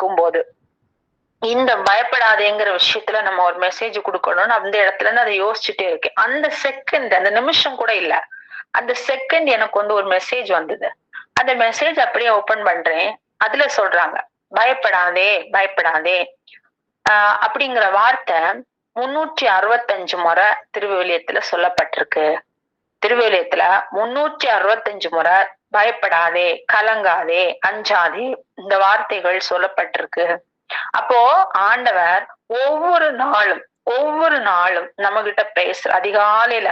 கொடுக்கும்போது இந்த பயப்படாதேங்கிற விஷயத்துல நம்ம ஒரு மெசேஜ் கொடுக்கணும்னு அந்த இடத்துல இருந்து அதை யோசிச்சுட்டே இருக்கேன். அந்த செகண்ட் அந்த நிமிஷம் கூட இல்ல. அந்த செகண்ட் எனக்கு வந்து ஒரு மெசேஜ் வந்தது. அந்த மெசேஜ் அப்படியே ஓபன் பண்றேன். அதுல சொல்றாங்க பயப்படாதே பயப்படாதே. ஆஹ் அப்படிங்கிற வார்த்தை முன்னூற்றி அறுபத்தஞ்சு முறை திருவிவிலியத்துல சொல்லப்பட்டிருக்கு. திருவிவிலியத்துல முன்னூற்றி அறுபத்தஞ்சு முறை பயப்படாதே கலங்காதே அஞ்சாதே இந்த வார்த்தைகள் சொல்லப்பட்டிருக்கு. அப்போ ஆண்டவர் ஒவ்வொரு நாளும் ஒவ்வொரு நாளும் நம்ம கிட்ட பேசுற அதிகாலையில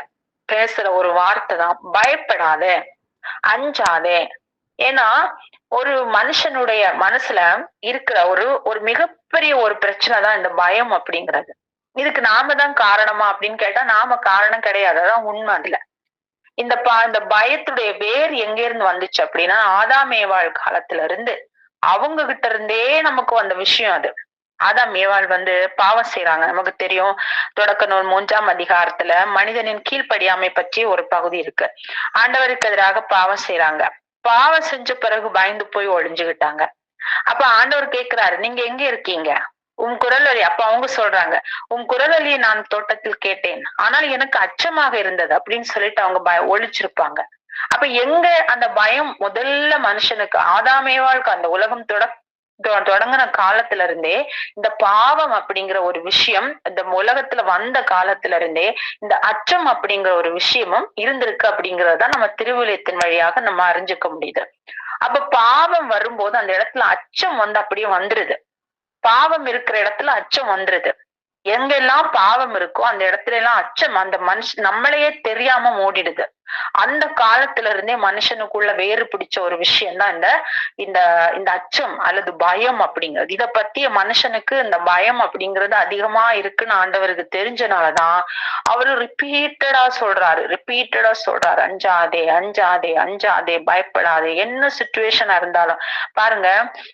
பேசுற ஒரு வார்த்தை தான் பயப்படாத அஞ்சாதே. ஏன்னா ஒரு மனுஷனுடைய மனசுல இருக்கிற ஒரு ஒரு மிகப்பெரிய ஒரு பிரச்சனை தான் இந்த பயம் அப்படிங்கிறது. இதுக்கு நாம தான் காரணமா அப்படின்னு கேட்டா நாம காரணம் கிடையாது. அதான் உண்மை அதுல. இந்த பா இந்த பயத்துடைய வேர் எங்க இருந்து வந்துச்சு அப்படின்னா ஆதாமேவாள் காலத்துல இருந்து அவங்க கிட்ட இருந்தே நமக்கு வந்த விஷயம் அது. ஆதாம் ஏவாள் வந்து பாவம் செய்யறாங்க நமக்கு தெரியும் தொடக்க நூல் மூன்றாம் அதிகாரத்துல மனிதனின் கீழ்ப்படியாமை பற்றி ஒரு பகுதி இருக்கு. ஆண்டவருக்கு எதிராக பாவம் செய்யறாங்க பாவம் செஞ்ச பிறகு பயந்து போய் ஒளிஞ்சுகிட்டாங்க அப்ப ஆண்டவர் கேக்குறாரு நீங்க எங்க இருக்கீங்க? உன் குரல் அழி அப்ப அவங்க சொல்றாங்க உன் குரல் வழியை நான் தோட்டத்தில் கேட்டேன். ஆனால் எனக்கு அச்சமாக இருந்தது அப்படின்னு சொல்லிட்டு அவங்க பய ஒழிச்சிருப்பாங்க. அப்ப எங்க அந்த பயம் முதல்ல மனுஷனுக்கு ஆதாமேவாளுக்கு அந்த உலகம் தொட தொடங்கின தொடங்குன காலத்துல இருந்தே இந்த பாவம் அப்படிங்கிற ஒரு விஷயம் இந்த உலகத்துல வந்த காலத்துல இருந்தே இந்த அச்சம் அப்படிங்கிற ஒரு விஷயமும் இருந்திருக்கு அப்படிங்கறத நம்ம திருவிழியத்தின் வழியாக நம்ம அறிஞ்சுக்க முடியுது. அப்ப பாவம் வரும்போது அந்த இடத்துல அச்சம் வந்து அப்படியே வந்துருது. பாவம் இருக்கிற இடத்துல அச்சம் வந்துருது. எங்கெல்லாம் பாவம் இருக்கோ அந்த இடத்துல எல்லாம் அச்சம் அந்த மனுஷ நம்மளையே தெரியாம மூடிடுது. அந்த காலத்துல இருந்தே மனுஷனுக்குள்ள வேறு பிடிச்ச ஒரு விஷயம் தான் இந்த இந்த இந்த அச்சம் அல்லது பயம் அப்படிங்கிறது. இத பத்திய மனுஷனுக்கு இந்த பயம் அப்படிங்கிறது அதிகமா இருக்குன்னு ஆண்டவருக்கு தெரிஞ்சனாலதான் அவரு ரிப்பீட்டடா சொல்றாரு. ரிப்பீட்டடா சொல்றாரு. அஞ்சாதே அஞ்சாதே அஞ்சாதே பயப்படாதே. என்ன சுச்சுவேஷனா இருந்தாலும். பாருங்க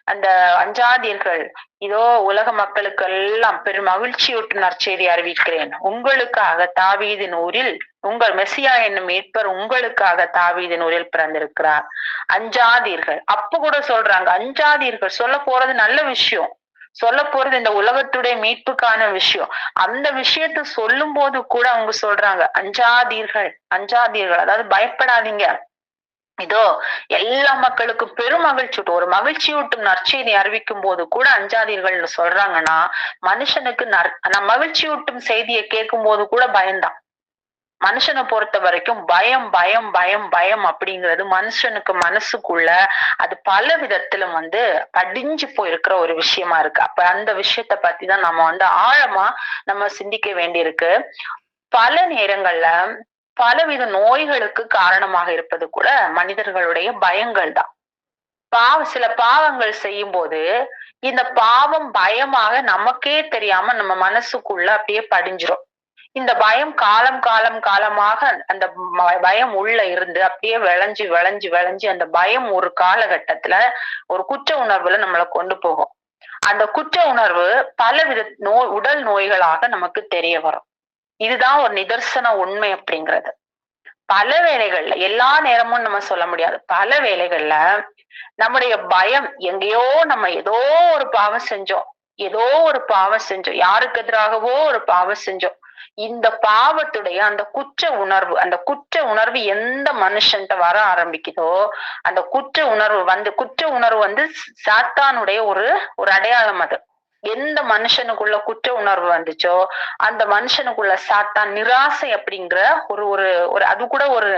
அந்த அஞ்சாதீர்கள் இதோ உலக மக்களுக்கு எல்லாம் பெரும் மகிழ்ச்சியூட்டும் நற்செய்தி அறிவிக்கிறேன். உங்களுக்காக தாவீதின் ஊரில் உங்கள் மெஸ்ஸியா என்னும் மீட்பர் உங்களுக்காக தாவீதின் ஊரில் பிறந்திருக்கிறார். அஞ்சாதீர்கள். அப்ப கூட சொல்றாங்க அஞ்சாதீர்கள். சொல்ல போறது நல்ல விஷயம். சொல்ல போறது இந்த உலகத்துடைய மீட்புக்கான விஷயம். அந்த விஷயத்த சொல்லும் போது கூட அவங்க சொல்றாங்க அஞ்சாதீர்கள் அஞ்சாதீர்கள். அதாவது பயப்படாதீங்க. இதோ எல்லா மக்களுக்கும் பெரும் மகிழ்ச்சி ஊட்டும். ஒரு மகிழ்ச்சியூட்டும் நற்செய்தி அறிவிக்கும் போது கூட அஞ்சாதீர்கள்னு சொல்றாங்கன்னா மனுஷனுக்கு நற் மகிழ்ச்சி மகிழ்ச்சியூட்டும் செய்தியை கேட்கும் போது கூட பயம்தான். மனுஷனை பொறுத்த வரைக்கும் பயம் பயம் பயம் பயம் அப்படிங்கிறது மனுஷனுக்கு மனசுக்குள்ள அது பல விதத்துல வந்து அடிஞ்சு போயிருக்கிற ஒரு விஷயமா இருக்கு. அப்ப அந்த விஷயத்த பத்தி தான் நம்ம வந்து ஆழமா நம்ம சிந்திக்க வேண்டியிருக்கு. பல நேரங்கள்ல பலவித நோய்களுக்கு காரணமாக இருப்பது கூட மனிதர்களுடைய பயங்கள் தான். பாவ சில பாவங்கள் செய்யும் போது இந்த பாவம் பயமாக நமக்கே தெரியாம நம்ம மனசுக்குள்ள அப்படியே படிஞ்சிரும். இந்த பயம் காலம் காலம் காலமாக அந்த பயம் உள்ள இருந்து அப்படியே விளைஞ்சு விளைஞ்சு விளைஞ்சு அந்த பயம் ஒரு காலகட்டத்துல ஒரு குற்ற உணர்வுல நம்மளை கொண்டு போகும். அந்த குற்ற உணர்வு பலவித நோய் உடல் நோய்களாக நமக்கு தெரிய வரும். இதுதான் ஒரு நிதர்சன உண்மை அப்படிங்கிறது. பல வேலைகள்ல எல்லா நேரமும் நம்ம சொல்ல முடியாது. பல வேலைகள்ல நம்முடைய பயம் எங்கேயோ நம்ம ஏதோ ஒரு பாவம் செஞ்சோம். ஏதோ ஒரு பாவம் செஞ்சோம். யாருக்கு எதிராகவோ ஒரு பாவம் செஞ்சோம். இந்த பாவத்துடைய அந்த குற்ற உணர்வு அந்த குற்ற உணர்வு எந்த மனுஷன்ட்ட வர ஆரம்பிக்குதோ அந்த குற்ற உணர்வு வந்து குற்ற உணர்வு வந்து சாத்தானுடைய ஒரு ஒரு அடையாளம் அது. எந்த மனுஷனுக்குள்ள குற்ற உணர்வு வந்துச்சோ அந்த மனுஷனுக்குள்ள சாத்தான் நிராசை அப்படிங்கிற ஒரு ஒரு ஒரு அது கூட ஒரு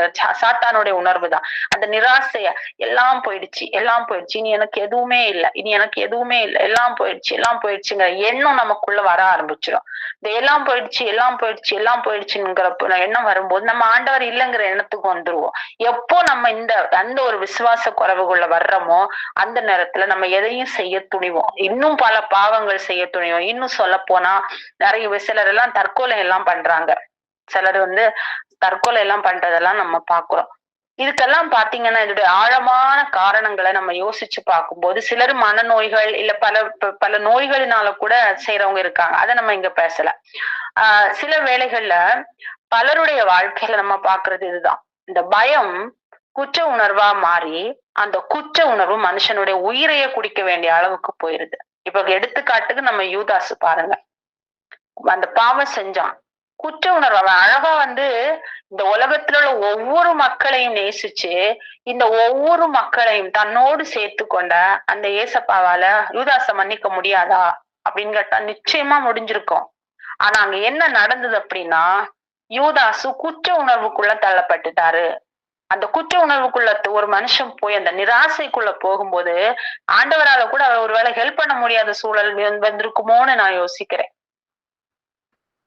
சாத்தானுடைய உணர்வு தான் அந்த நிராசைய எல்லாம் போயிடுச்சு எல்லாம் போயிடுச்சு. இனி எனக்கு எதுவுமே இல்லை இனி எனக்கு எதுவுமே இல்லை எல்லாம் போயிடுச்சு எல்லாம் போயிடுச்சுங்கிற எண்ணம் நமக்குள்ள வர ஆரம்பிச்சிடும் இந்த எல்லாம் போயிடுச்சு எல்லாம் போயிடுச்சு எல்லாம் போயிடுச்சுங்கிற எண்ணம் வரும்போது நம்ம ஆண்டவர் இல்லைங்கிற எண்ணத்துக்கு வந்துருவோம். எப்போ நம்ம இந்த அந்த ஒரு விசுவாச குறைவுக்குள்ள வர்றோமோ அந்த நேரத்துல நம்ம எதையும் செய்ய துணிவோம். இன்னும் பல பாவங்கள் செய்ய துணியும். இன்னும் சொல்ல போனா நிறைய சிலர் எல்லாம் தற்கொலை எல்லாம் பண்றாங்க. சிலர் வந்து தற்கொலை எல்லாம் பண்றதெல்லாம் நம்ம பாக்குறோம் இதுக்கெல்லாம் பாத்தீங்கன்னா இதோட ஆழமான காரணங்களை நம்ம யோசிச்சு பார்க்கும்போது சிலர் மனநோய்கள் இல்ல பல பல நோய்களினால கூட செய்யறவங்க இருக்காங்க. அதை நம்ம இங்க பேசல. ஆஹ் சில வேளைகள்ல பலருடைய வாழ்க்கையில நம்ம பாக்குறது இதுதான். இந்த பயம் குற்ற உணர்வா மாறி அந்த குற்ற உணர்வு மனுஷனுடைய உயிரையே குடிக்க வேண்டிய அளவுக்கு போயிருது. இப்ப எடுத்துக்காட்டுக்கு நம்ம யூதாசு பாருங்க. அந்த பாவம் செஞ்சான். குற்ற உணர்வு. அவன் அழகா வந்து இந்த உலகத்துல உள்ள ஒவ்வொரு மக்களையும் நேசிச்சு இந்த ஒவ்வொரு மக்களையும் தன்னோடு சேர்த்து கொண்ட அந்த ஏசப்பாவால யூதாச மன்னிக்க முடியாதா? அப்படின்னு கேட்டா நிச்சயமா முடிஞ்சிருக்கும். ஆனா அங்க என்ன நடந்தது அப்படின்னா யூதாசு குற்ற உணர்வுக்குள்ள தள்ளப்பட்டுட்டாரு. அந்த குற்ற உணர்வுக்குள்ள ஒரு மனுஷன் போய் அந்த நிராசைக்குள்ள போகும்போது ஆண்டவரால கூட அவர் ஒருவேளை ஹெல்ப் பண்ண முடியாத சூழல் வந்திருக்குமோன்னு நான் யோசிக்கிறேன்.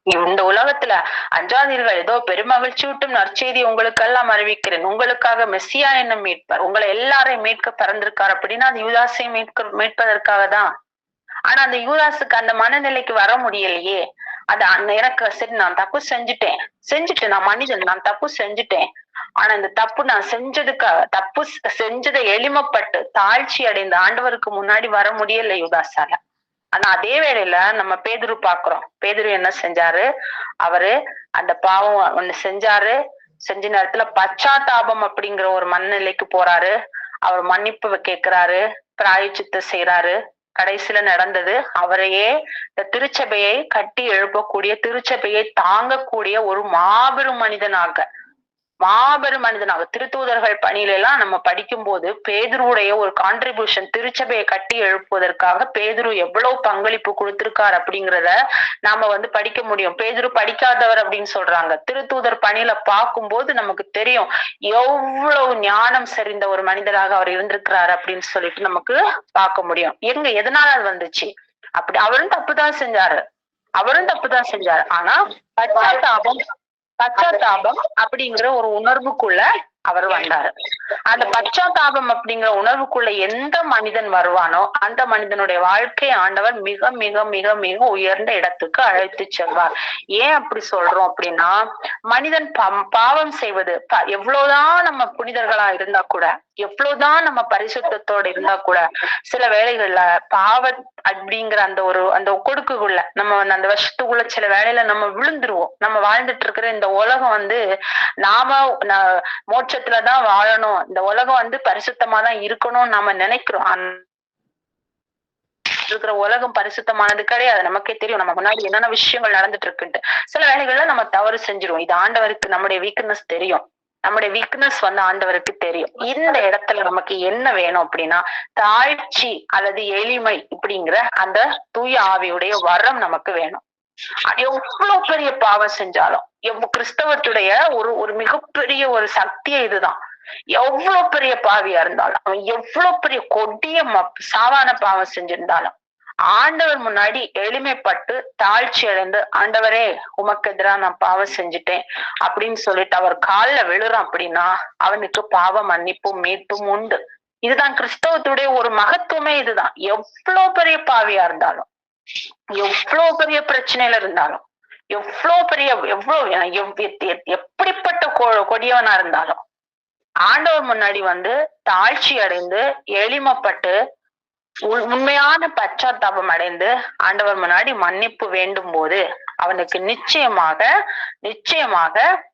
இந்த உலகத்துல அஞ்சாதீர்கள் ஏதோ பெருமகிழ்ச்சி விட்டும் நற்செய்தி உங்களுக்கெல்லாம் அறிவிக்கிறேன். உங்களுக்காக மெஸ்ஸியா என்ன மீட்பார். உங்களை எல்லாரையும் மீட்க பிறந்திருக்கார் அப்படின்னா அந்த யூதாசையும் மீட்க மீட்பதற்காக தான் ஆனா அந்த யூதாசுக்கு அந்த மனநிலைக்கு வர முடியலையே. அது அந்த எனக்கு சரி நான் தப்பு செஞ்சுட்டேன். செஞ்சுட்டேன் நான் மனிதன் நான் தப்பு செஞ்சுட்டேன். ஆனா இந்த தப்பு நான் செஞ்சதுக்காக தப்பு செஞ்சதை எளிமைப்பட்டு தாழ்ச்சி அடைந்த ஆண்டவருக்கு முன்னாடி வர முடியல யுதாசால. ஆனா அதே வேளையில நம்ம பேதுரு பாக்குறோம். பேதுரு என்ன செஞ்சாரு? அவரு அந்த பாவம் ஒண்ணு செஞ்சாரு. செஞ்ச நேரத்துல பச்சாத்தாபம் அப்படிங்கிற ஒரு மனநிலைக்கு போறாரு. அவர் மன்னிப்பு கேட்கிறாரு பிராயச்சித்த செய்யறாரு கடைசியில நடந்தது. அவரையே இந்த திருச்சபையை கட்டி எழுப்பக்கூடிய திருச்சபையை தாங்கக்கூடிய ஒரு மாபெரும் மனிதனாக மாபெரும் மனிதனாக திருத்தூதர்கள் பணியில எல்லாம் நம்ம படிக்கும் போது பேதுருடைய ஒரு கான்ட்ரிபியூஷன் திருச்சபையை கட்டி எழுப்புவதற்காக பேதுரு எவ்வளவு பங்களிப்பு கொடுத்திருக்காரு அப்படிங்கிறத நாம வந்து படிக்க முடியும். பேதுரு படிக்காதவர் அப்படின்னு சொல்றாங்க. திருத்தூதர் பணியில பார்க்கும்போது நமக்கு தெரியும் எவ்வளவு ஞானம் சரிந்த ஒரு மனிதராக அவர் இருந்திருக்கிறாரு அப்படின்னு சொல்லிட்டு நமக்கு பார்க்க முடியும். எங்க எதனால அது வந்துச்சு? அப்படி அவரும் தப்புதான் செஞ்சாரு. அவரும் தப்புதான் செஞ்சாரு. ஆனா பச்சாத்தாபம் பச்சாத்தாபம் அப்படிங்கிற ஒரு உணர்வுக்குள்ள அவர் வந்தாரு. அந்த பச்சாத்தாபம் அப்படிங்கிற உணர்வுக்குள்ள எந்த மனிதன் வருவானோ அந்த மனிதனுடைய வாழ்க்கை ஆண்டவர் மிக மிக மிக மிக உயர்ந்த இடத்துக்கு அழைத்து செல்வார். ஏன் அப்படி சொல்றோம் அப்படின்னா மனிதன் பாவம் செய்வது எவ்வளவுதான் நம்ம புனிதர்களா இருந்தா கூட எவ்வளவுதான் நம்ம பரிசுத்தோட இருந்தா கூட சில வேலைகள்ல பாவ அப்படிங்கிற அந்த ஒரு அந்த கொடுக்குக்குள்ள நம்ம அந்த வருஷத்துக்குள்ள சில வேலையில நம்ம விழுந்துருவோம். நம்ம வாழ்ந்துட்டு இருக்கிற இந்த உலகம் வந்து நாம மோட்சத்துலதான் வாழணும். இந்த உலகம் வந்து பரிசுத்தமா தான் இருக்கணும்னு நாம நினைக்கிறோம். இருக்கிற உலகம் பரிசுத்தமானது கிடையாது. நமக்கே தெரியும். நம்ம முன்னாடி என்னென்ன விஷயங்கள் நடந்துட்டு இருக்குன்ட்டு. சில வேலைகள்ல நம்ம தவறு செஞ்சிருவோம். இது ஆண்டவருக்கு நம்முடைய வீக்னஸ் தெரியும். நம்முடைய வீக்னஸ் வந்து ஆண்டவருக்கு தெரியும். இந்த இடத்துல நமக்கு என்ன வேணும் அப்படின்னா தாழ்ச்சி அல்லது எளிமை இப்படிங்கிற அந்த தூய ஆவியுடைய வரம் நமக்கு வேணும். எவ்வளவு பெரிய பாவம் செஞ்சாலும் எவ் கிறிஸ்தவத்துடைய ஒரு ஒரு மிகப்பெரிய ஒரு சக்தியே இதுதான். எவ்வளவு பெரிய பாவியா இருந்தாலும் அவன் எவ்வளவு பெரிய கொடிய சாவான பாவம் செஞ்சிருந்தாலும் ஆண்டவர் முன்னாடி எளிமைப்பட்டு தாழ்ச்சி அடைந்து ஆண்டவரே உமக்கு எதிராக நான் பாவம் செஞ்சுட்டேன் அப்படின்னு சொல்லிட்டு அவர் காலில் விழுறான் அப்படின்னா அவனுக்கு பாவ மன்னிப்பும் மீட்பும் உண்டு. இதுதான் கிறிஸ்தவத்துடைய ஒரு மகத்துவமே இதுதான். எவ்வளவு பெரிய பாவியா இருந்தாலும் எவ்வளவு பெரிய பிரச்சனையில இருந்தாலும் எவ்வளவு பெரிய எவ்வளவு எப்படிப்பட்ட கொடியவனா இருந்தாலும் ஆண்டவர் முன்னாடி வந்து தாழ்ச்சி அடைந்து எளிமைப்பட்டு உண்மையான பச்சாத்தாபம் அடைந்து ஆண்டவர் முன்னாடி மன்னிப்பு வேண்டும் போது அவனுக்கு நிச்சயமாக நிச்சயமாக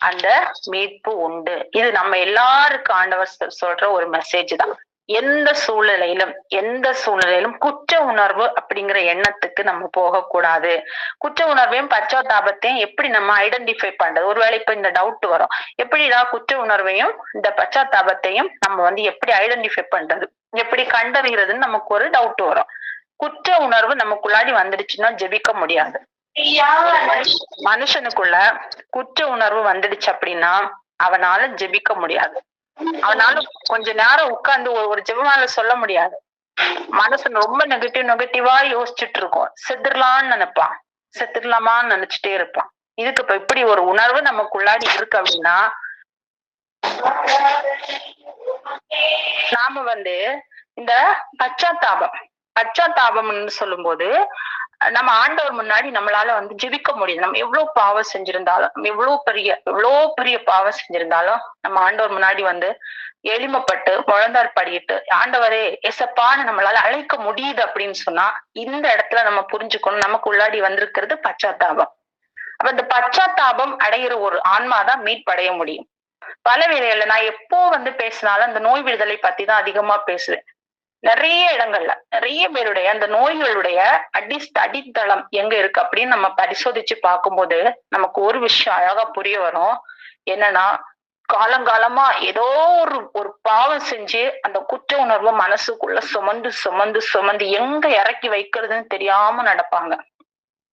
அந்த மீட்பு உண்டு. இது நம்ம எல்லாருக்கும் ஆண்டவர் சொல்ற ஒரு மெசேஜ் தான். எந்த சூழ்நிலையிலும் எந்த சூழ்நிலையிலும் குற்ற உணர்வு அப்படிங்கிற எண்ணத்துக்கு நம்ம போகக்கூடாது. குற்ற உணர்வையும் பச்சாத்தாபத்தையும் எப்படி நம்ம ஐடென்டிஃபை பண்றது? ஒருவேளை இப்ப இந்த டவுட் வரும். எப்படிடா குற்ற உணர்வையும் இந்த பச்சாத்தாபத்தையும் நம்ம வந்து எப்படி ஐடென்டிஃபை பண்றது? எப்படி கண்டறிகிறதுன்னு நமக்கு ஒரு டவுட் வரும். குற்ற உணர்வு நமக்குள்ளாடி வந்துடுச்சுன்னா ஜெபிக்க முடியாது. மனுஷனுக்குள்ள குற்ற உணர்வு வந்துடுச்சு அப்படின்னா அவனால ஜெபிக்க முடியாது. அவனால கொஞ்ச நேரம் உட்கார்ந்து ஒரு ஜெபமால சொல்ல முடியாது. மனசு ரொம்ப நெகட்டிவ் நெகட்டிவா யோசிச்சுட்டு இருக்கும். செத்துடலான்னு நினைப்பான். செத்துடலாமான்னு நினைச்சிட்டே இருப்பான். இதுக்கு இப்ப இப்படி ஒரு உணர்வு நமக்குள்ளாடி இருக்கு அப்படின்னா நாம வந்து இந்த பச்சாத்தாபம் பச்சாத்தாபம்னு சொல்லும்போது நம்ம ஆண்டவர் முன்னாடி நம்மளால வந்து ஜெபிக்க முடியும் நம்ம எவ்வளவு பாவம் செஞ்சிருந்தாலும் நம்ம எவ்வளவு பெரிய எவ்வளவு பெரிய பாவம் செஞ்சிருந்தாலும் நம்ம ஆண்டவர் முன்னாடி வந்து எளிமைப்பட்டு முழந்தார் படிட்டு ஆண்டவரே எசப்பான்னு நம்மளால அழைக்க முடியுது அப்படின்னு சொன்னா இந்த இடத்துல நம்ம புரிஞ்சுக்கணும். நமக்கு உள்ளாடி வந்திருக்கிறது பச்சாத்தாபம். அப்ப இந்த பச்சாத்தாபம் அடையிற ஒரு ஆன்மாதான் மீட்படைய முடியும். பல வேலைகள்ல நான் எப்போ வந்து பேசினாலும் அந்த நோய் விடுதலை பத்தி தான் அதிகமா பேசுவேன். நிறைய இடங்கள்ல நிறைய பேருடைய அந்த நோய்களுடைய அடி அடித்தளம் எங்க இருக்கு அப்படின்னு நம்ம பரிசோதிச்சு பார்க்கும்போது நமக்கு ஒரு விஷயம் அழகா புரிய வரும். என்னன்னா காலங்காலமா ஏதோ ஒரு ஒரு பாவம் செஞ்சு அந்த குற்ற உணர்வை மனசுக்குள்ள சுமந்து சுமந்து சுமந்து எங்க இறக்கி வைக்கிறதுன்னு தெரியாம நடப்பாங்க.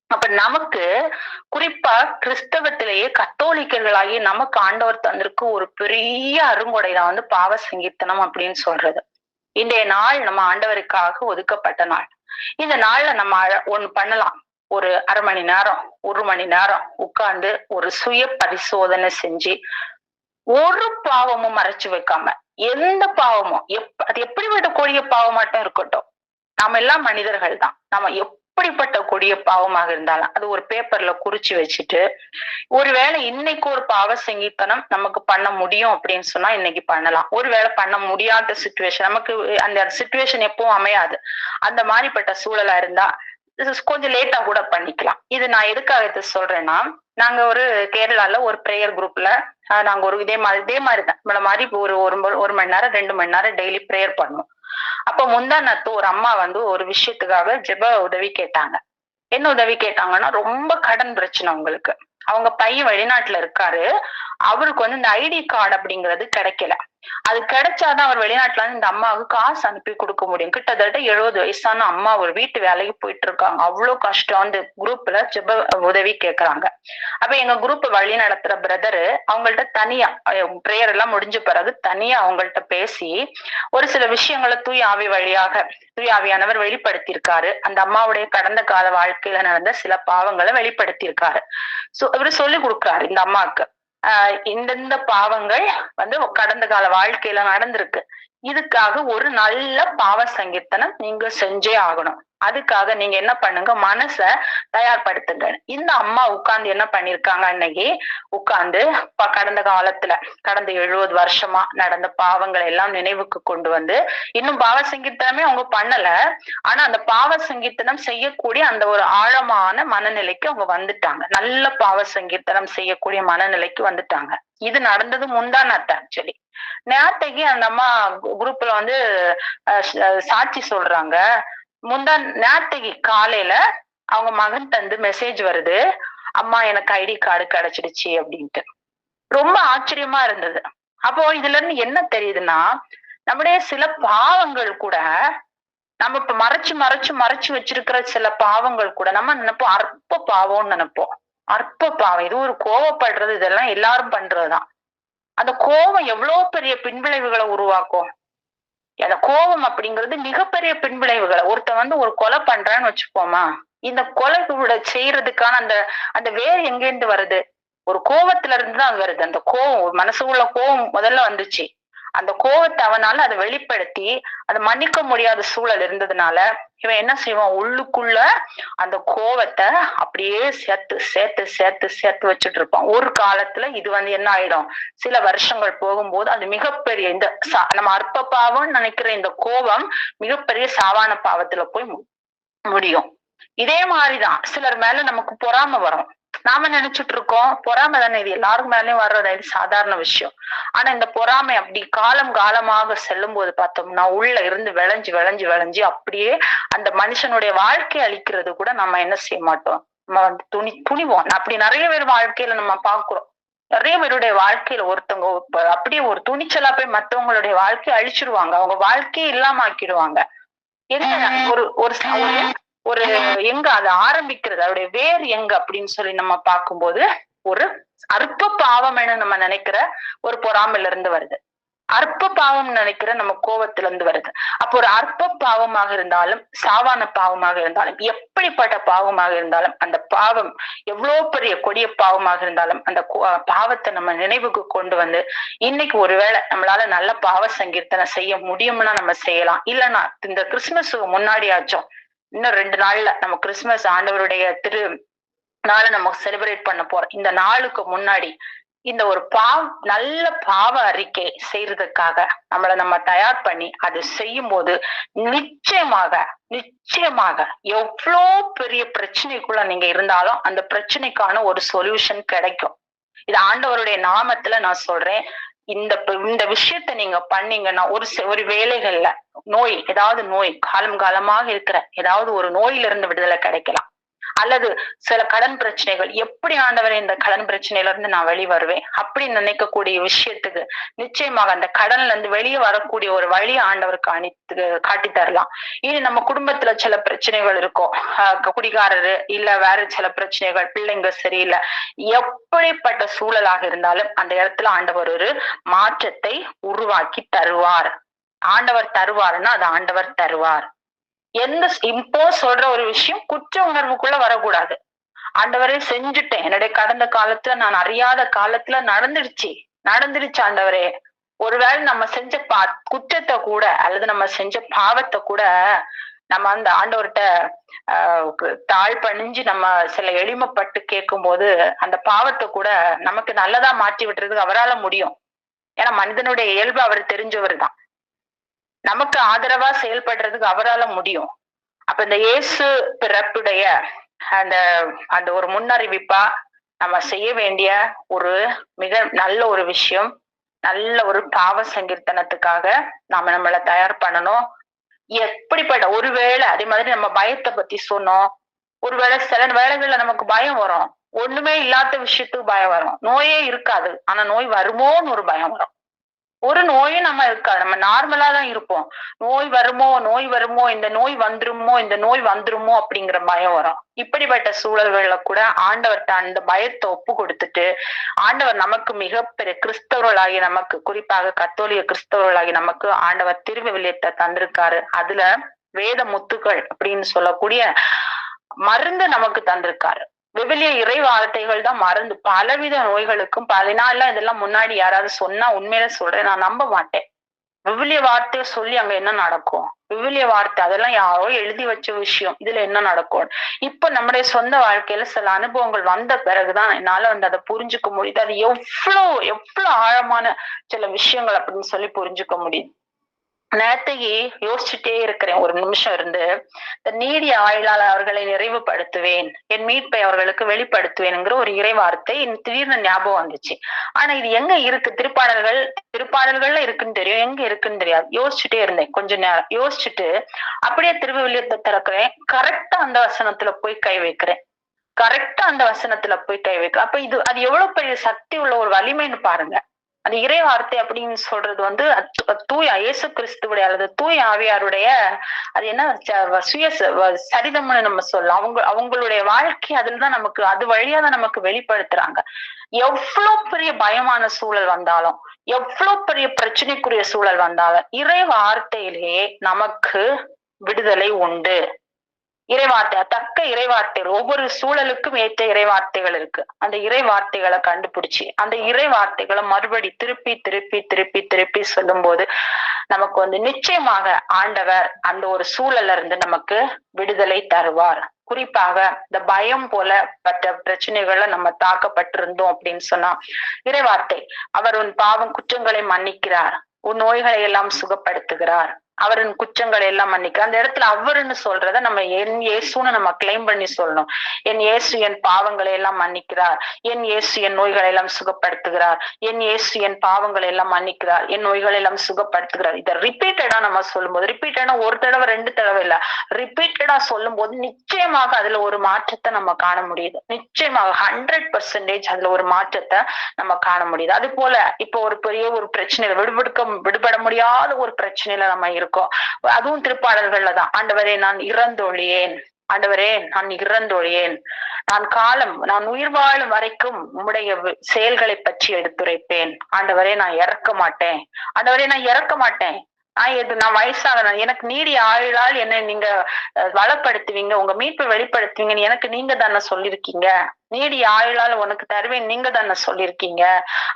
அப்ப நமக்கு குறிப்பா கிறிஸ்தவத்திலேயே கத்தோலிக்கர்களாகி நமக்கு ஆண்டவர் தந்திருக்கு ஒரு பெரிய அருங்கொடை தான் வந்து பாவ சங்கீர்த்தனம் அப்படின்னு சொல்றது. இன்றைய நாள் நம்ம ஆண்டவருக்காக ஒதுக்கப்பட்ட நாள். இந்த நாள்ல நம்ம ஒண்ணு பண்ணலாம். ஒரு அரை மணி நேரம் ஒரு மணி நேரம் உட்கார்ந்து ஒரு சுய பரிசோதனை செஞ்சு ஒரு பாவமும் மறைச்சு வைக்காம எந்த பாவமும் எப் அது எப்படிப்பட்ட கொடிய பாவமாட்டம் இருக்கட்டும். நாம எல்லாம் மனிதர்கள் தான் நாம எப்படிப்பட்ட கொடிய பாவமாக இருந்தாலும் அது ஒரு பேப்பர்ல குறிச்சு வச்சுட்டு ஒருவேளை இன்னைக்கு ஒரு பாவ சங்கீதனம் நமக்கு பண்ண முடியும் அப்படின்னு சொன்னா இன்னைக்கு பண்ணலாம். ஒருவேளை பண்ண முடியாத சுச்சுவேஷன் நமக்கு அந்த சுச்சுவேஷன் எப்பவும் அமையாது. அந்த மாதிரிப்பட்ட சூழலா இருந்தா கொஞ்சம் லேட்டா கூட பண்ணிக்கலாம். இது நான் எதுக்காக இது சொல்றேன்னா நாங்க ஒரு கேரளால ஒரு ப்ரேயர் குரூப்ல நாங்க ஒரு இதே மாதிரி இதே மாதிரி தான் நம்மள மாதிரி ஒரு ஒரு ஒரு மணி நேரம் ரெண்டு மணி நேரம் டெய்லி ப்ரேயர் பண்ணுவோம். அப்ப முந்தா நத்து ஒரு அம்மா வந்து ஒரு விஷயத்துக்காக ஜெப உதவி கேட்டாங்க. என்ன உதவி கேட்டாங்கன்னா ரொம்ப கடன் பிரச்சனை அவங்களுக்கு. அவங்க பையன் வெளிநாட்டுல இருக்காரு. அவருக்கு வந்து இந்த ஐடி கார்டு அப்படிங்கிறது கிடைக்கல. அது கிடைச்சாதான் அவர் வெளிநாட்டுல இருந்து இந்த அம்மாவுக்கு காசு அனுப்பி கொடுக்க முடியும். கிட்டத்தட்ட எழுபது வயசான அம்மா ஒரு வீட்டு வேலைக்கு போயிட்டு இருக்காங்க. அவ்வளவு கஷ்டம். அந்த குரூப்ல ஜெப உதவி கேக்குறாங்க. அப்ப எங்க குரூப் வழி நடத்துற பிரதரு அவங்கள்ட்ட தனியா பிரேயர் எல்லாம் முடிஞ்ச பிறகு தனியா அவங்கள்ட்ட பேசி ஒரு சில விஷயங்களை தூய் ஆவி வழியாக தூய் ஆவியானவர் வெளிப்படுத்தியிருக்காரு. அந்த அம்மாவுடைய கடந்த கால வாழ்க்கையில நடந்த சில பாவங்களை வெளிப்படுத்தியிருக்காரு. சோ இவரு சொல்லி கொடுக்குறாரு இந்த அம்மாவுக்கு. ஆஹ் இந்தந்த பாவங்கள் வந்து கடந்த கால வாழ்க்கையில நடந்திருக்கு. இதுக்காக ஒரு நல்ல பாவ சங்கீர்த்தனம் நீங்க செஞ்சே ஆகணும். அதுக்காக நீங்க என்ன பண்ணுங்க? மனச தயார்படுத்துங்க. இந்த அம்மா உட்கார்ந்து என்ன பண்ணிருக்காங்க அன்னைக்கு? உட்கார்ந்து கடந்த காலத்துல கடந்த எழுபது வருஷமா நடந்த பாவங்களை எல்லாம் நினைவுக்கு கொண்டு வந்து இன்னும் பாவ சங்கீர்த்தனமே அவங்க பண்ணல. ஆனா அந்த பாவ சங்கீர்த்தனம் செய்யக்கூடிய அந்த ஒரு ஆழமான மனநிலைக்கு அவங்க வந்துட்டாங்க. நல்ல பாவ சங்கீர்த்தனம் செய்யக்கூடிய மனநிலைக்கு வந்துட்டாங்க. இது நடந்தது முந்தானத்தை ஆக்சுவலி நேத்தைக்கு அந்த அம்மா குரூப்ல வந்து சாட்சி சொல்றாங்க. முந்தா நேத்தைக்கு காலையில அவங்க மகன் தந்து மெசேஜ் வருது. அம்மா எனக்கு ஐடி கார்டு கிடைச்சிடுச்சு அப்படின்ட்டு. ரொம்ப ஆச்சரியமா இருந்தது. அப்போ இதுல இருந்து என்ன தெரியுதுன்னா நம்முடைய சில பாவங்கள் கூட நம்ம இப்ப மறைச்சு மறைச்சு மறைச்சு வச்சிருக்கிற சில பாவங்கள் கூட நம்ம நினைப்போம் அற்ப பாவம்னு நினைப்போம். அற்ப பாவம். இது ஒரு கோவப்படுறது இதெல்லாம் எல்லாரும் பண்றதுதான். அந்த கோபம் எவ்வளவு பெரிய பின்விளைவுகளை உருவாக்கும்? அந்த கோபம் அப்படிங்கிறது மிகப்பெரிய பின்விளைவுகளை. ஒருத்தன் வந்து ஒரு கொலை பண்றான்னு வச்சுப்போமா இந்த கொலை செய்யறதுக்கான அந்த அந்த வேர் எங்கேருந்து வருது? ஒரு கோபத்துல இருந்து தான் வருது. அந்த கோவம் ஒரு மனசுக்குள்ள கோவம் முதல்ல வந்துச்சு. அந்த கோவத்தை அவனால அதை வெளிப்படுத்தி அதை மன்னிக்க முடியாத சூழல் இருந்ததுனால இவன் என்ன செய்வான்? உள்ளுக்குள்ள அந்த கோவத்தை அப்படியே சேர்த்து சேர்த்து சேர்த்து சேர்த்து வச்சுட்டு இருப்பான். ஒரு காலத்துல இது வந்து என்ன ஆயிடும்? சில வருஷங்கள் போகும்போது அது மிகப்பெரிய இந்த சா- நம்ம அற்ப பாவம் நினைக்கிற இந்த கோபம் மிகப்பெரிய சாவான பாவத்துல போய் மு- முடியும். இதே மாதிரிதான். சிலர் மேல நமக்கு பொறாமை வரும். நாம நினைச்சிட்டு இருக்கோம் பொறாமை தானே இது? எல்லாரும் மேலயும் வர்றது இது சாதாரண விஷயம். ஆனா இந்த பொறாமை அப்படி காலம் காலமாக செல்லும் போது பார்த்தோம்னா உள்ள இருந்து விளைஞ்சு விளைஞ்சு விளைஞ்சு அப்படியே அந்த மனுஷனுடைய வாழ்க்கை அழிக்கிறது கூட நம்ம என்ன செய்ய மாட்டோம்? நம்ம வந்து துணி துணிவோம். அப்படி நிறைய பேர் வாழ்க்கையில நம்ம பாக்குறோம் நிறைய பேருடைய வாழ்க்கையில ஒருத்தவங்க அப்படியே ஒரு துணிச்சலா போய் மத்தவங்களுடைய வாழ்க்கையை அழிச்சிருவாங்க. அவங்க வாழ்க்கையே இல்லாம ஆக்கிடுவாங்க. என்ன ஒரு ஒரு ஒரு- எங்க அது ஆரம்பிக்கிறது அதோடைய வேர் எங்க அப்படின்னு சொல்லி நம்ம பார்க்கும்போது ஒரு அற்ப பாவம்னு நம்ம நினைக்கிற ஒரு பொறாமையில இருந்து வருது. அற்ப பாவம் நினைக்கிற நம்ம கோவத்துல இருந்து வருது. அப்போ ஒரு அற்ப பாவமாக இருந்தாலும் சாவான பாவமாக இருந்தாலும் எப்படிப்பட்ட பாவமாக இருந்தாலும் அந்த பாவம் எவ்வளவு பெரிய கொடிய பாவமாக இருந்தாலும் அந்த கோ- பாவத்தை நம்ம நினைவுக்கு கொண்டு வந்து இன்னைக்கு ஒருவேளை நம்மளால நல்ல பாவ சங்கீர்த்தனை செய்ய முடியும்னா நம்ம செய்யலாம். இல்லைன்னா இந்த கிறிஸ்துமஸுக்கு முன்னாடியாச்சும் இன்னும் ரெண்டு நாள்ல நம்ம கிறிஸ்துமஸ் ஆண்டவருடைய திரு நாளை நம்ம செலிப்ரேட் பண்ண போறோம். இந்த நாளுக்கு முன்னாடி இந்த ஒரு பாவ நல்ல பாவ அறிக்கை செய்யறதுக்காக நம்மளை நம்ம தயார் பண்ணி அது செய்யும் போது நிச்சயமாக நிச்சயமாக எவ்வளோ பெரிய பிரச்சனைக்குள்ள நீங்க இருந்தாலும் அந்த பிரச்சனைக்கான ஒரு சொல்யூஷன் கிடைக்கும். இது ஆண்டவருடைய நாமத்துல நான் சொல்றேன். இந்த இந்த விஷயத்த நீங்க பண்ணீங்கன்னா ஒரு ஒரு வேலைகள்ல நோய் ஏதாவது நோய் காலம் காலமாக இருக்கிற ஏதாவது ஒரு நோயிலிருந்து இருந்து விடுதலை கிடைக்கலாம். அல்லது சில கடன் பிரச்சனைகள் எப்படி ஆண்டவரை இந்த கடன் பிரச்சனையில இருந்து நான் வெளி வருவேன் அப்படி நினைக்கக்கூடிய விஷயத்துக்கு நிச்சயமாக அந்த கடன்ல இருந்து வெளியே வரக்கூடிய ஒரு வழி ஆண்டவருக்கு அணித்து காட்டி தரலாம். இனி நம்ம குடும்பத்துல சில பிரச்சனைகள் இருக்கும். குடிகாரரு இல்ல வேற சில பிரச்சனைகள் பிள்ளைங்க சரியில்லை. எப்படிப்பட்ட சூழலாக இருந்தாலும் அந்த இடத்துல ஆண்டவர் ஒரு மாற்றத்தை உருவாக்கி தருவார். ஆண்டவர் தருவாருன்னா அது ஆண்டவர் தருவார். எந்த இப்போ சொல்ற ஒரு விஷயம் குற்ற உணர்வுக்குள்ள வரக்கூடாது. ஆண்டவரே செஞ்சுட்டேன். என்னுடைய கடந்த காலத்துல நான் அறியாத காலத்துல நடந்துடுச்சு. நடந்துருச்சு ஆண்டவரே. ஒருவேளை நம்ம செஞ்ச பா குற்றத்தை கூட அல்லது நம்ம செஞ்ச பாவத்தை கூட நம்ம அந்த ஆண்டவர்கிட்ட ஆஹ் தாழ் பணிஞ்சு நம்ம சில எளிமைப்பட்டு கேட்கும் போது அந்த பாவத்தை கூட நமக்கு நல்லதா மாற்றி விட்டுறதுக்கு அவரால் முடியும். ஏன்னா மனிதனுடைய இயல்பு அவர் தெரிஞ்சவர் தான் நமக்கு ஆதரவா செயல்படுறதுக்கு அவரால முடியும். அப்ப இந்த இயேசு பிறப்புடைய அந்த அந்த ஒரு முன்னறிவிப்பா நம்ம செய்ய வேண்டிய ஒரு மிக நல்ல ஒரு விஷயம் நல்ல ஒரு பாவ சங்கீர்த்தனத்துக்காக நாம நம்மளை தயார் பண்ணணும். எப்படிப்பட்ட ஒருவேளை அதே மாதிரி நம்ம பயத்தை பத்தி சொன்னோம். ஒருவேளை சில வேலைகள்ல நமக்கு பயம் வரும். ஒண்ணுமே இல்லாத விஷயத்துக்கு பயம் வரும். நோயே இருக்காது. ஆனா நோய் வருமோன்னு ஒரு பயம் வரும். ஒரு நோயும் நம்ம இருக்காது. நம்ம நார்மலா தான் இருப்போம். நோய் வருமோ நோய் வருமோ இந்த நோய் வந்துருமோ இந்த நோய் வந்துருமோ அப்படிங்கிற பயம் வரும். இப்படிப்பட்ட சூழல்கள்ல கூட ஆண்டவர்கிட்ட அந்த பயத்தை ஒப்பு கொடுத்துட்டு ஆண்டவர் நமக்கு மிகப்பெரிய கிறிஸ்தவர்களாகி நமக்கு குறிப்பாக கத்தோலிய கிறிஸ்தவர்களாகி நமக்கு ஆண்டவர் திருவிவிலியத்தை தந்திருக்காரு. அதுல வேத முத்துக்கள் அப்படின்னு சொல்லக்கூடிய மருந்து நமக்கு தந்திருக்காரு. விவிலிய இறை வார்த்தைகள் தான் மறந்து பலவித நோய்களுக்கும் பதினாலாம் இதெல்லாம் முன்னாடி யாராவது சொன்னா உண்மையில சொல்றேன். நான் நம்ப மாட்டேன். விவிலிய வார்த்தையை சொல்லி அங்க என்ன நடக்கும்? விவிலிய வார்த்தை அதெல்லாம் யாரோ எழுதி வச்ச விஷயம். இதுல என்ன நடக்கும்? இப்ப நம்முடைய சொந்த வாழ்க்கையில சில அனுபவங்கள் வந்த பிறகுதான் என்னால வந்து அதை புரிஞ்சுக்க முடியுது. அது எவ்வளவு எவ்வளவு ஆழமான சில விஷயங்கள் அப்படின்னு சொல்லி புரிஞ்சுக்க முடியுது. நேரத்தையே யோசிச்சுட்டே இருக்கிறேன். ஒரு நிமிஷம் இருந்து. நீடிய ஆயுளால் அவர்களை நிறைவுபடுத்துவேன். என் மீட்பை அவர்களுக்கு வெளிப்படுத்துவேன்ங்கிற ஒரு இறை வார்த்தை திடீர்னு ஞாபகம் வந்துச்சு. ஆனா இது எங்க இருக்கு? திருப்பாடல்கள் திருப்பாடல்கள்ல இருக்குன்னு தெரியும். எங்க இருக்குன்னு தெரியாது. யோசிச்சுட்டே இருந்தேன் கொஞ்ச நேரம். யோசிச்சுட்டு அப்படியே திருவிழியத்தை திறக்கிறேன். கரெக்டா அந்த வசனத்துல போய் கை வைக்கிறேன். கரெக்டா அந்த வசனத்துல போய் கை வைக்கிறேன். அப்ப இது அது எவ்வளவு பெரிய சக்தி உள்ள ஒரு வலிமைன்னு பாருங்க. அந்த இறை வார்த்தை அப்படின்னு சொல்றது வந்து தூய் இயேசு கிறிஸ்துவுடைய அல்லது தூய் ஆவியாருடைய அது என்ன சுய சரிதம்னு நம்ம சொல்லலாம். அவங்க அவங்களுடைய வாழ்க்கை அதுலதான் நமக்கு அது வழியா தான் நமக்கு வெளிப்படுத்துறாங்க. எவ்வளவு பெரிய பயமான சூழல் வந்தாலும் எவ்வளவு பெரிய பிரச்சனைக்குரிய சூழல் வந்தாலும் இறை வார்த்தையிலேயே நமக்கு விடுதலை உண்டு. இறைவார்த்தை தக்க இறைவார்த்தைகள் ஒவ்வொரு சூழலுக்கும் ஏற்ற இறைவார்த்தைகள் இருக்கு. அந்த இறைவார்த்தைகளை கண்டுபிடிச்சு அந்த இறைவார்த்தைகளை மறுபடி திருப்பி திருப்பி திருப்பி திருப்பி சொல்லும் போது நமக்கு வந்து நிச்சயமாக ஆண்டவர் அந்த ஒரு சூழல்ல இருந்து நமக்கு விடுதலை தருவார். குறிப்பாக இந்த பயம் போல பட்ட பிரச்சனைகள்ல நம்ம தாக்கப்பட்டிருந்தோம் அப்படின்னு சொன்னா இறைவார்த்தை அவர் உன் பாவம் குற்றங்களை மன்னிக்கிறார். உன் நோய்களை எல்லாம் சுகப்படுத்துகிறார். அவரின் குற்றங்களை எல்லாம் மன்னிக்க அந்த இடத்துல அவருன்னு சொல்றத நம்ம என் இயேசுன்னு நம்ம கிளைம் பண்ணி சொல்லணும். என் இயேசு என் பாவங்களை எல்லாம் மன்னிக்கிறார். என் இயேசு என் நோய்களை எல்லாம் சுகப்படுத்துகிறார். என் இயேசு என் பாவங்களை எல்லாம் மன்னிக்கிறார். என் நோய்களை எல்லாம் சுகப்படுத்துகிறார். இதை ரிப்பீட்டடா நம்ம சொல்லும்போது ரிப்பீட்டடா ஒரு தடவை ரெண்டு தடவை இல்ல. ரிப்பீட்டடா சொல்லும் போது நிச்சயமாக அதுல ஒரு மாற்றத்தை நம்ம காண முடியுது. நிச்சயமாக ஹண்ட்ரட் பர்சன்டேஜ் அதுல ஒரு மாற்றத்தை நம்ம காண முடியுது. அது போல இப்போ ஒரு பெரிய ஒரு பிரச்சனையில விடுபடுக்க விடுபட முடியாத ஒரு பிரச்சனையில நம்ம இருக்கோம். இருக்கும். அதுவும் திருப்பாடல்கள்ல தான். ஆண்டவரே நான் இறந்தொழியேன். ஆண்டவரே நான் இறந்தொழியேன். நான் காலம் நான் உயிர் வாழும் வரைக்கும் உம்முடைய செயல்களை பற்றி எடுத்துரைப்பேன். ஆண்டவரே நான் இறக்க மாட்டேன். ஆண்டவரே நான் இறக்க மாட்டேன். நான் எது நான் வயசாக எனக்கு நீடி ஆயுளால் என்ன நீங்க வளப்படுத்துவீங்க. உங்க மீட்பை வெளிப்படுத்துவீங்கன்னு எனக்கு நீங்க தானே சொல்லிருக்கீங்க. நீடி ஆயுளால் உனக்கு தருவேன். நீங்க தானே சொல்லியிருக்கீங்க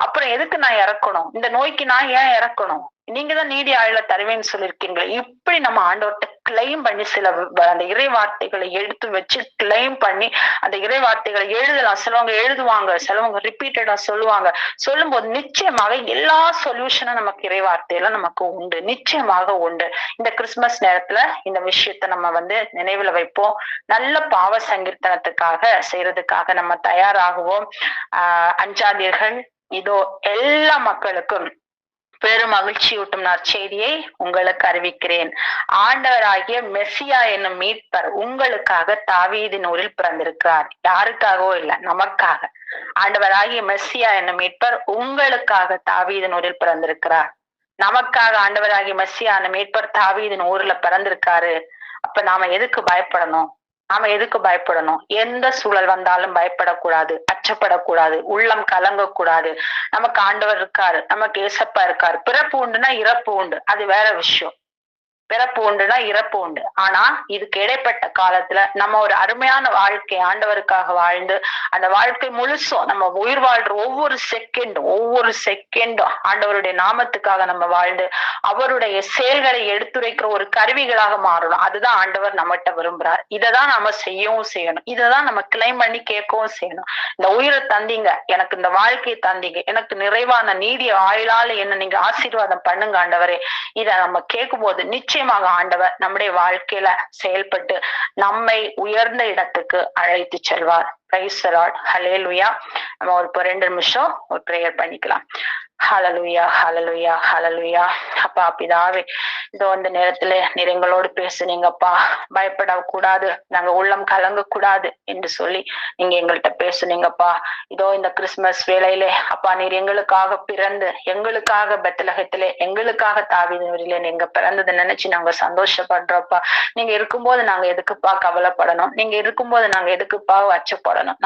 அப்புறம் எதுக்கு நான் இறக்கணும்? இந்த நோய்க்கு நான் ஏன் இறக்கணும்? நீங்க தான் நீடி ஆயுள தருவேன்னு சொல்லியிருக்கீங்களே இப்படி நம்ம ஆண்டவர்கிட்ட கிளைம் பண்ணி சில அந்த இறை வார்த்தைகளை எடுத்து வச்சு கிளைம் பண்ணி அந்த இறை வார்த்தைகளை எழுதலாம். சிலவங்க எழுதுவாங்க சிலவங்க ரிப்பீட்டடா சொல்லுவாங்க. சொல்லும் போது நிச்சயமாக எல்லா சொல்யூஷனும் நமக்கு இறை வார்த்தையில நமக்கு உண்டு. நிச்சயமாக உண்டு. இந்த கிறிஸ்துமஸ் நேரத்துல இந்த விஷயத்த நம்ம வந்து நினைவுல வைப்போம். நல்ல பாவ சங்கீர்த்தனத்துக்காக செய்யறதுக்காக நம்ம தயாராகுவோம். ஆஹ் அஞ்சாதீர்கள் இதோ எல்லா மக்களுக்கும் பெரும் மகிழ்ச்சியூட்டும் நற்செய்தியை உங்களுக்கு அறிவிக்கிறேன். ஆண்டவராகிய மெஸ்ஸியா என்னும் மீட்பர் உங்களுக்காக தாவீதின் ஊரில் பிறந்திருக்கிறார். யாருக்காகவோ இல்ல நமக்காக. ஆண்டவராகிய மெஸ்ஸியா என்னும் மீட்பர் உங்களுக்காக தாவீதின் ஊரில் பிறந்திருக்கிறார். நமக்காக ஆண்டவராகிய மெஸ்ஸியா என்னும் மீட்பர் தாவீதின் ஊர்ல பிறந்திருக்காரு. அப்ப நாம எதுக்கு பயப்படணும்? நாம எதுக்கு பயப்படணும்? எந்த சூழல் வந்தாலும் பயப்படக்கூடாது அச்சப்படக்கூடாது உள்ளம் கலங்கக்கூடாது. நமக்கு ஆண்டவர் இருக்காரு நமக்கு ஏசப்பா இருக்காரு. பிறப்பு உண்டுனா இறப்பு உண்டு. அது வேற விஷயம். பிறப்பு உண்டுனா இறப்பு உண்டு. ஆனா இதுக்கு இடைப்பட்ட காலத்துல நம்ம ஒரு அருமையான வாழ்க்கை ஆண்டவருக்காக வாழ்ந்து அந்த வாழ்க்கை முழுசும் நம்ம உயிர் வாழ்ற ஒவ்வொரு செகண்டும் ஒவ்வொரு செகண்டும் ஆண்டவருடைய நாமத்துக்காக நம்ம வாழ்ந்து அவருடைய செயல்களை எடுத்துரைக்கிற ஒரு கருவிகளாக மாறணும். அதுதான் ஆண்டவர் நம்மகிட்ட விரும்புறார். இததான் நம்ம செய்யவும் செய்யணும். இததான் நம்ம கிளைம் பண்ணி கேட்கவும் செய்யணும். இந்த உயிரை தந்தீங்க. எனக்கு இந்த வாழ்க்கையை தந்தீங்க. எனக்கு நிறைவான நீடிய ஆயுளால என்ன நீங்க ஆசீர்வாதம் பண்ணுங்க ஆண்டவரே. இத நம்ம கேட்கும் போது நிச்சயமாக ஆண்டவர் நம்முடைய வாழ்க்கையில செயல்பட்டு நம்மை உயர்ந்த இடத்துக்கு அழைத்து செல்வார். பிரைசலாட் ஹலேலுயா நம்ம ஒரு இப்போ ரெண்டு நிமிஷம் ஒரு ப்ரேயர் பண்ணிக்கலாம். ஹலலுயா ஹலலுயா ஹலலுயா அப்பா பிதாவே இதோ அந்த நேரத்துல நீர் பேசுனீங்கப்பா. பயப்பட கூடாது நாங்க உள்ளம் கலங்க கூடாது என்று சொல்லி நீங்க எங்கள்கிட்ட பேசுனீங்கப்பா. இதோ இந்த கிறிஸ்துமஸ் வேலையிலே அப்பா நீர் எங்களுக்காக பிறந்து எங்களுக்காக பெத்தலகத்திலே எங்களுக்காக தாவிதவரிலே நீங்க பிறந்ததை நினைச்சு நாங்க சந்தோஷப்படுறோம்ப்பா. நீங்க இருக்கும்போது நாங்க எதுக்குப்பா கவலைப்படணும்? நீங்க இருக்கும்போது நாங்க எதுக்குப்பா அச்சப்படணும்